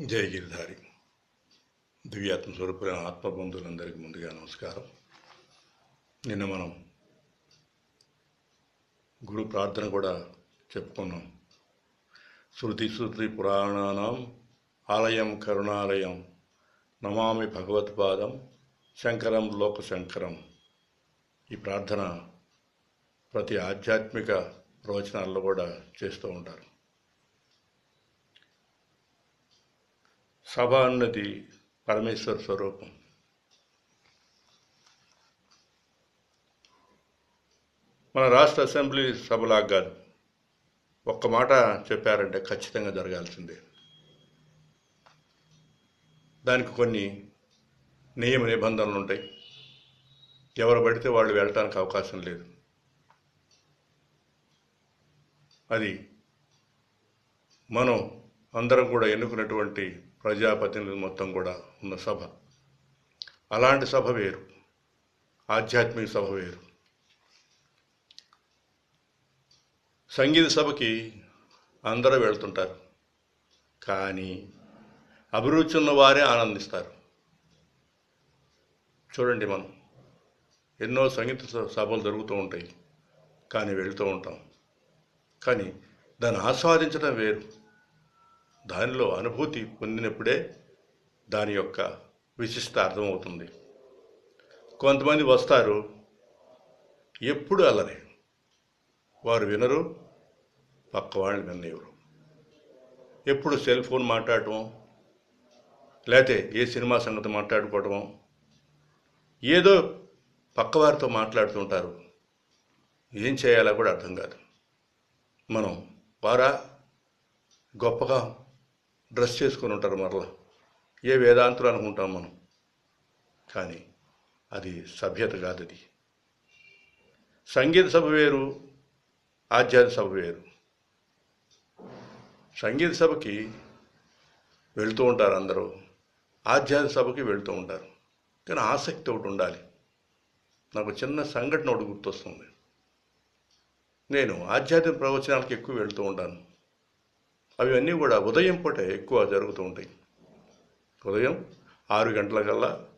జై గిరిధారి. దివ్యాత్మ స్వరూపులైన ఆత్మబంధువులందరికీ ముందుగా నమస్కారం. నిన్న మనం గురు ప్రార్థన కూడా చెప్పుకున్నాం. శృతి శృతి పురాణానం ఆలయం కరుణాలయం నమామి భగవత్పాదం శంకరం లోక శంకరం. ఈ ప్రార్థన ప్రతి ఆధ్యాత్మిక ప్రవచనాల్లో కూడా చేస్తూ ఉంటారు. సభ అన్నది పరమేశ్వర స్వరూపం. మన రాష్ట్ర అసెంబ్లీ సభలాగా కాదు ఒక్క మాట చెప్పారంటే ఖచ్చితంగా జరగాల్సిందే. దానికి కొన్ని నియమ నిబంధనలు ఉంటాయి. ఎవరు పడితే వాళ్ళు వెళ్ళటానికి అవకాశం లేదు. అది మనం అందరం కూడా ఎన్నుకున్నటువంటి ప్రజాప్రతినిధులు మొత్తం కూడా ఉన్న సభ. అలాంటి సభ వేరు. ఆధ్యాత్మిక సభ వేరు. సంగీత సభకి అందరూ వెళ్తుంటారు. కానీ అభిరుచి ఉన్న వారే ఆనందిస్తారు. చూడండి మనం. ఎన్నో సంగీత సభలు జరుగుతూ ఉంటాయి. కానీ వెళుతూ ఉంటాం. కానీ దాన్ని ఆస్వాదించడం వేరు. దానిలో అనుభూతి పొందినప్పుడే దాని యొక్క విశిష్ట అర్థమవుతుంది. కొంతమంది వస్తారు ఎప్పుడు అల్లరే? వారు వినరు పక్క వాళ్ళు వినలేరు ఎప్పుడు సెల్ ఫోన్ మాట్లాడటం లేతే ఏ సినిమా సంగతి మాట్లాడుకోవటం ఏదో పక్కవారితో మాట్లాడుతుంటారు ఏం చేయాలో కూడా అర్థం కాదు. మనం వారా? గొప్పగా డ్రెస్ చేసుకొని ఉంటారు మరలా. ఏ వేదాంతులు అనుకుంటాం మనం. కానీ అది సభ్యత కాదు అది సంగీత సభ వేరు ఆధ్యాత్మ సభ వేరు. సంగీత సభకి వెళ్తూ ఉంటారు అందరూ. ఆధ్యాత్మ సభకి వెళ్తూ ఉంటారు. కానీ ఆసక్తి ఒకటి ఉండాలి. నాకు చిన్న సంఘటన ఒకటి గుర్తొస్తుంది. నేను ఆధ్యాత్మిక ప్రవచనాలకు ఎక్కువ వెళ్తూ ఉంటాను. అవన్నీ కూడా ఉదయం పూట ఎక్కువ జరుగుతూ ఉంటాయి. ఉదయం ఆరు గంటలకల్లా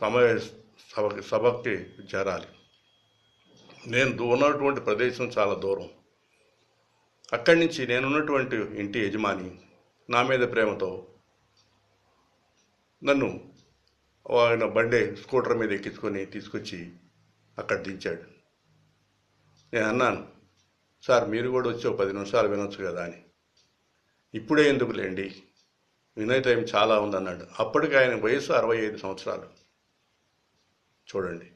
సమావేశ సభకి సభకి చేరాలి. నేను ఉన్నటువంటి ప్రదేశం చాలా దూరం. అక్కడి నుంచి నేనున్నటువంటి ఇంటి యజమాని నా మీద ప్రేమతో నన్ను ఆయన బండే స్కూటర్ మీద ఎక్కించుకొని తీసుకొచ్చి అక్కడ దించాడు. నేను అన్నాను సార్ మీరు కూడా వచ్చి పది నిమిషాలు వినొచ్చు కదా అని. ఇప్పుడే ఎందుకు లేండి? వినయ టైం చాలా ఉందన్నాడు. అప్పటికి ఆయన వయసు అరవై ఐదు సంవత్సరాలు. చూడండి.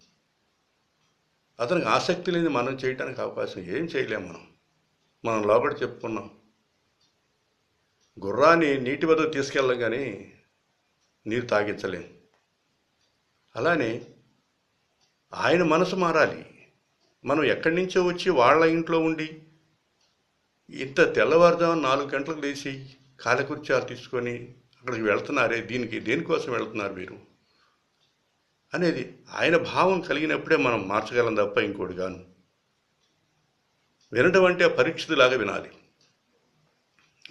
అతనికి ఆసక్తి లేని మనం చేయడానికి అవకాశం ఏం చేయలేం మనం. మనం లోపల చెప్పుకున్నాం. గుర్రాన్ని నీటి వద్ద తీసుకెళ్ళం కానీ నీరు తాగించలేం. అలానే ఆయన మనసు మారాలి. మనం ఎక్కడి నుంచో వచ్చి వాళ్ళ ఇంట్లో ఉండి ఇంత తెల్లవారుజాము నాలుగు గంటలకు లేచి కాలకృత్యాలు తీసుకొని అక్కడికి వెళ్తున్నారే? దీనికి దేనికోసం వెళ్తున్నారు మీరు? అనేది ఆయన భావం కలిగినప్పుడే మనం మార్చగలం తప్ప ఇంకోటి గాను వినటం అంటే పరీక్షలాగా వినాలి.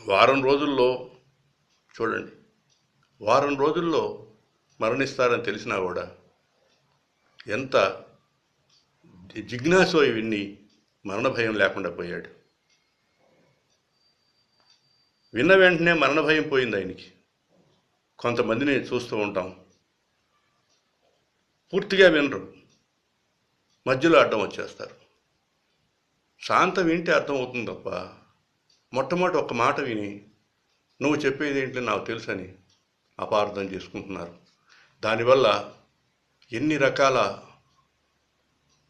వారం రోజుల్లో చూడండి. వారం రోజుల్లో మరణిస్తారని తెలిసినా కూడా ఎంత జిజ్ఞాసో విన్ని మరణ భయం లేకుండా పోయాడు. విన్న వెంటనే మరణ భయం పోయింది ఆయనకి. కొంతమందిని చూస్తూ ఉంటాం. పూర్తిగా వినరు. మధ్యలో అడ్డం వచ్చేస్తారు. శాంత వింటే అర్థమవుతుంది తప్ప మొట్టమొదటి ఒక మాట విని నువ్వు చెప్పేది ఏంటి నాకు తెలుసని అపార్థం చేసుకుంటున్నారు. దానివల్ల ఎన్ని రకాల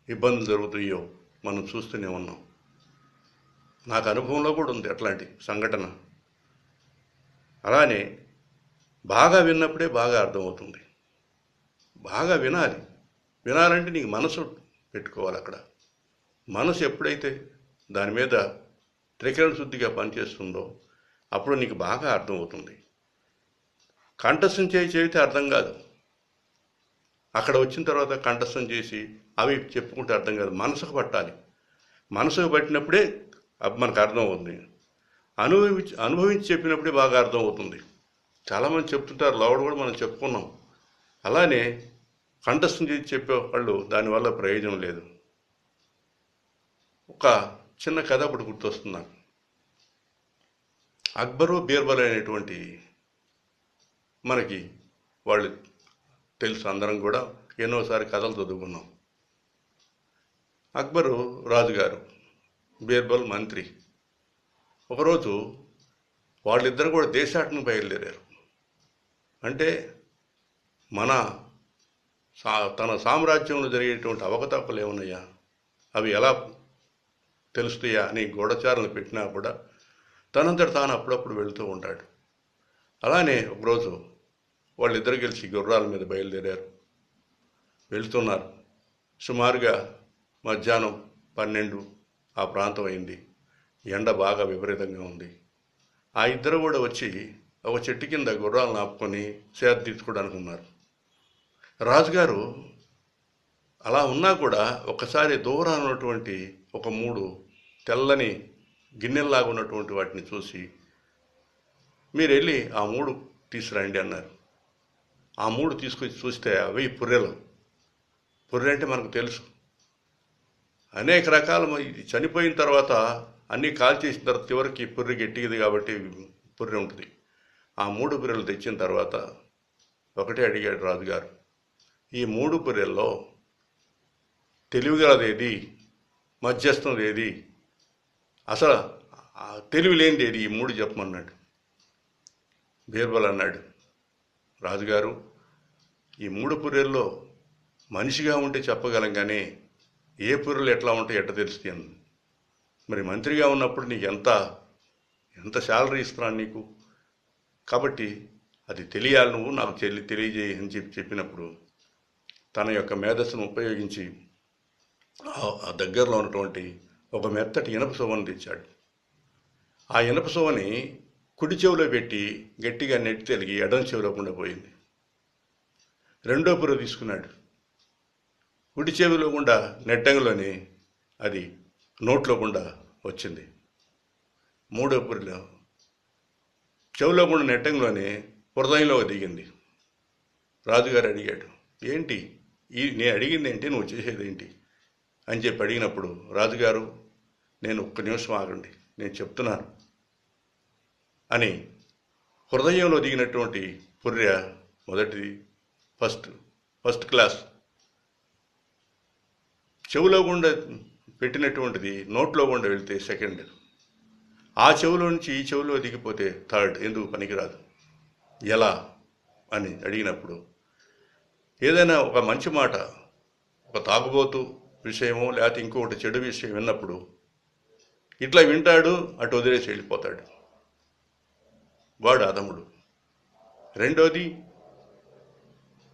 ఇబ్బందులు జరుగుతాయో మనం చూస్తూనే ఉన్నాం. నాకు అనుభవంలో కూడా ఉంది అట్లాంటి సంఘటన. అలానే బాగా విన్నప్పుడే బాగా అర్థమవుతుంది. బాగా వినాలి. వినాలంటే నీకు మనసు పెట్టుకోవాలి అక్కడ. మనసు ఎప్పుడైతే దాని మీద త్రికరణ శుద్ధిగా పనిచేస్తుందో అప్పుడు నీకు బాగా అర్థమవుతుంది. కంఠస్థం చేయి చెబితే అర్థం కాదు. అక్కడ వచ్చిన తర్వాత కంఠస్థం చేసి అవి చెప్పుకుంటే అర్థం కాదు. మనసుకు పట్టాలి. మనసుకు పట్టినప్పుడే అప్పుడు మనకు అర్థం అవుతుంది అనుభవించి అనుభవించి చెప్పినప్పుడే బాగా అర్థమవుతుంది. చాలామంది చెప్తుంటారు లోపల కూడా మనం చెప్పుకున్నాం. అలానే కంఠస్థం చేసి చెప్పే వాళ్ళు దానివల్ల ప్రయోజనం లేదు. ఒక చిన్న కథ ఒకటి గుర్తొస్తుంది నాకు. అక్బరు బీర్బల్ అనేటువంటి మనకి వాళ్ళు తెలుసు అందరం కూడా ఎన్నోసారి కథలు చదువుకున్నాం. అక్బరు రాజుగారు బీర్బల్ మంత్రి. ఒకరోజు వాళ్ళిద్దరు కూడా దేశాటను బయలుదేరారు. అంటే మన సా తన సామ్రాజ్యంలో జరిగేటువంటి అవకతవకలు ఏమున్నాయా? అవి ఎలా తెలుస్తాయా అని గూఢచారులు పెట్టినా కూడా తనంతట తాను అప్పుడప్పుడు వెళుతూ ఉంటాడు. అలానే ఒకరోజు వాళ్ళిద్దరు కలిసి గుర్రాల మీద బయలుదేరారు. వెళ్తున్నారు. సుమారుగా మధ్యాహ్నం పన్నెండు ఆ ప్రాంతం అయింది. ఎండ బాగా విపరీతంగా ఉంది. ఆ ఇద్దరు కూడా వచ్చి ఒక చెట్టు కింద గుర్రాలను ఆపుకొని సేద తీర్చుకోవడానికి ఉన్నారు. రాజుగారు అలా ఉన్నా కూడా ఒకసారి దూరాన ఉన్నటువంటి ఒక మూడు తెల్లని గిన్నెల్లాగా ఉన్నటువంటి వాటిని చూసి మీరు వెళ్ళి ఆ మూడు తీసుకురండి అన్నారు. ఆ మూడు తీసుకొచ్చి చూస్తే అవి పుర్రెలు. పుర్రె అంటే మనకు తెలుసు. అనేక రకాల ఇది చనిపోయిన తర్వాత అన్నీ కాల్చేసిన తర్వాత చివరికి పుర్రి గట్టిది కాబట్టి పుర్రె ఉంటుంది. ఆ మూడు పుర్రెలు తెచ్చిన తర్వాత ఒకటే అడిగాడు రాజుగారు ఈ మూడు పుర్రెల్లో తెలివిగలదేది మధ్యస్థం ఏది? అసలు తెలివి లేనిది ఏది? ఈ మూడు చెప్పమన్నాడు. బీర్బల్ అన్నాడు రాజుగారు ఈ మూడు పుర్రెల్లో మనిషిగా ఉంటే చెప్పగలం కానీ ఏ పుర్రెలు ఎట్లా ఉంటాయి ఎట్ట తెలుస్తుంది? మరి మంత్రిగా ఉన్నప్పుడు నీకు ఎంత ఎంత శాలరీ ఇస్తున్నాను నీకు? కాబట్టి అది తెలియాలి నువ్వు నాకు చెల్లి తెలియజేయి అని చెప్పి చెప్పినప్పుడు తన యొక్క మేధస్సును ఉపయోగించి ఆ- దగ్గరలో ఉన్నటువంటి ఒక మెత్తటి ఇనప శోభను తెచ్చాడు. ఆ ఇనప శోభని కుడి చెవిలో పెట్టి గట్టిగా నెట్టి తెలిగి ఎడం చెవిలో పోయింది. రెండో పుర తీసుకున్నాడు. కుడి చెవిలో గుండా నెట్టంగిలోని అది నోట్లో గుండా వచ్చింది. మూడో పురిలో చెవిలో గుండా నెట్టంలోనే హృదయంలో దిగింది. రాజుగారు అడిగాడు ఏంటి? ఈ నేను అడిగింది ఏంటి నువ్వు చేసేది ఏంటి అని చెప్పి అడిగినప్పుడు రాజుగారు నేను ఒక్క నిమిషం ఆగండి నేను చెప్తున్నాను అని హృదయంలో దిగినటువంటి పుర్య మొదటిది ఫస్ట్ ఫస్ట్ క్లాస్. చెవులో గుండా పెట్టినటువంటిది నోట్లో గుండా వెళ్తే సెకండ్. ఆ చెవులో నుంచి ఈ చెవులో దిగిపోతే థర్డ్. ఎందుకు పనికిరాదు? ఎలా? అని అడిగినప్పుడు ఏదైనా ఒక మంచి మాట ఒక తాగుబోతు విషయమో లేకపోతే ఇంకొకటి చెడు విషయం విన్నప్పుడు ఇట్లా వింటాడు అటు వదిలేసి వెళ్ళిపోతాడు. వాడు అదముడు రెండోది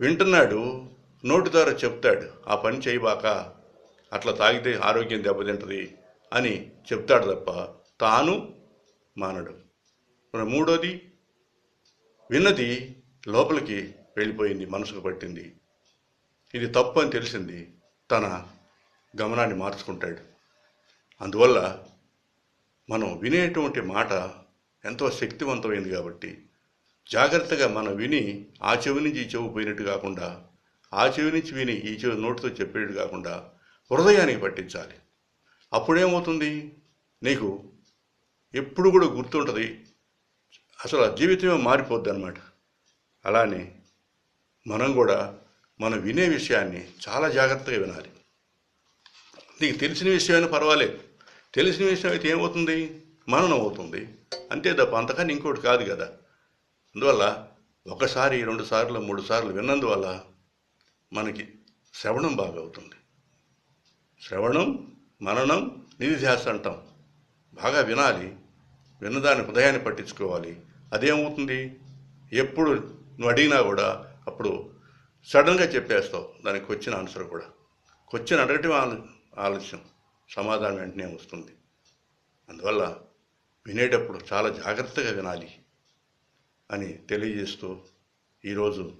వింటున్నాడు నోటి ద్వారా చెప్తాడు ఆ పని చేయబాక అట్లా తాగితే ఆరోగ్యం దెబ్బతింటది అని చెప్తాడు తప్ప తాను మానడు. మరి మూడోది విన్నది లోపలికి వెళ్ళిపోయింది మనసుకు పట్టింది. ఇది తప్పు అని తెలిసింది తన గమనాన్ని మార్చుకుంటాడు. అందువల్ల మనం వినేటువంటి మాట ఎంతో శక్తివంతమైంది కాబట్టి జాగ్రత్తగా మనం విని ఆ చెవి నుంచి ఈ చెవి పోయినట్టు కాకుండా ఆ చెవి నుంచి విని ఈ చెవి నోటితో చెప్పేట్టు కాకుండా హృదయానికి పట్టించాలి. అప్పుడేమవుతుంది? నీకు ఎప్పుడు కూడా గుర్తుంటుంది. అసలు ఆ జీవితమే మారిపోద్ది అనమాట అలానే మనం కూడా మనం వినే విషయాన్ని చాలా జాగ్రత్తగా వినాలి. నీకు తెలిసిన విషయమైనా పర్వాలేదు తెలిసిన విషయం అయితే ఏమవుతుంది? మననం అవుతుంది. అంతే తప్ప అంతకన్నా ఇంకోటి కాదు కదా. అందువల్ల ఒకసారి రెండు సార్లు మూడు సార్లు విన్నందువల్ల మనకి శ్రవణం బాగా అవుతుంది. శ్రవణం మననం నిధిధ్యాస అంటాం బాగా వినాలి. విన్నదాన్ని హృదయాన్ని పట్టించుకోవాలి. అదేమవుతుంది? ఎప్పుడు నువ్వు అడిగినా కూడా అప్పుడు సడన్గా చెప్పేస్తావు. దానికి వచ్చిన ఆన్సర్ కూడా. క్వశ్చన్ అడగటం ఆల- ఆలస్యం. సమాధానం వెంటనే వస్తుంది. అందువల్ల వినేటప్పుడు చాలా జాగ్రత్తగా వినాలి అని తెలియజేస్తూ ఈరోజు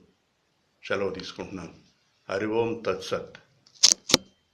సెలవు తీసుకుంటున్నాను. హరి ఓం తత్సత్.